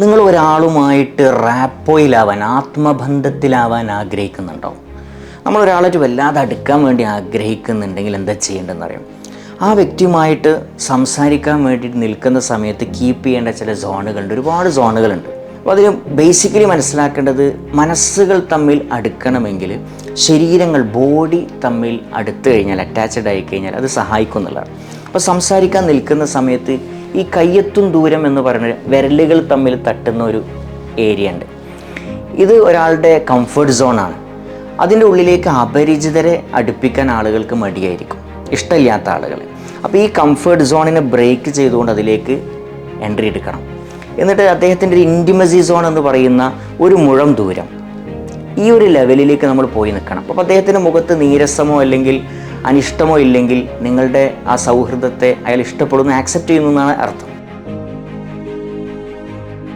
നിങ്ങൾ ഒരാളുമായിട്ട് റാപ്പോയിലാവാൻ ആത്മബന്ധത്തിലാവാൻ ആഗ്രഹിക്കുന്നുണ്ടോ? നമ്മൾ ഒരാളായിട്ട് വല്ലാതെ അടുക്കാൻ വേണ്ടി ആഗ്രഹിക്കുന്നുണ്ടെങ്കിൽ എന്താ ചെയ്യേണ്ടതെന്ന് അറിയാം? ആ വ്യക്തിയുമായിട്ട് സംസാരിക്കാൻ വേണ്ടിയിട്ട് നിൽക്കുന്ന സമയത്ത് കീപ്പ് ചെയ്യേണ്ട ചില സോണുകളുണ്ട് ഒരുപാട് സോണുകളുണ്ട് അപ്പോൾ അതിൽ ബേസിക്കലി മനസ്സിലാക്കേണ്ടത് മനസ്സുകൾ തമ്മിൽ അടുക്കണമെങ്കിൽ ശരീരങ്ങൾ ബോഡി തമ്മിൽ അടുത്ത് കഴിഞ്ഞാൽ അറ്റാച്ച്ഡ് ആയി കഴിഞ്ഞാൽ അത് സഹായിക്കും എന്നുള്ളതാണ്. അപ്പോൾ സംസാരിക്കാൻ നിൽക്കുന്ന സമയത്ത് ഈ കയ്യെത്തും ദൂരം എന്ന് പറയുന്ന വിരലുകൾ തമ്മിൽ തട്ടുന്ന ഒരു ഏരിയ ഉണ്ട്. ഇത് ഒരാളുടെ കംഫർട്ട് സോണാണ് അതിന്റെ ഉള്ളിലേക്ക് അപരിചിതരെ അടുപ്പിക്കാൻ ആളുകൾക്ക് മടിയായിരിക്കും. ഇഷ്ടമില്ലാത്ത ആളുകൾ അപ്പോൾ ഈ കംഫർട്ട് സോണിനെ ബ്രേക്ക് ചെയ്തുകൊണ്ട് അതിലേക്ക് എൻട്രി എടുക്കണം. എന്നിട്ട് അദ്ദേഹത്തിന്റെ ഒരു ഇന്റിമസി സോൺ എന്ന് പറയുന്ന ഒരു മുഴം ദൂരം ഈ ഒരു ലെവലിലേക്ക് നമ്മൾ പോയി നിൽക്കണം. അപ്പോൾ അദ്ദേഹത്തിന്റെ മുഖത്ത് നീരസമോ അല്ലെങ്കിൽ അനിഷ്ടമോ ഇല്ലെങ്കിൽ നിങ്ങളുടെ ആ സൗഹൃദത്തെ അയാൾ ഇഷ്ടപ്പെടുന്നു ആക്സെപ്റ്റ് ചെയ്യുന്നു എന്നാണ് അർത്ഥം.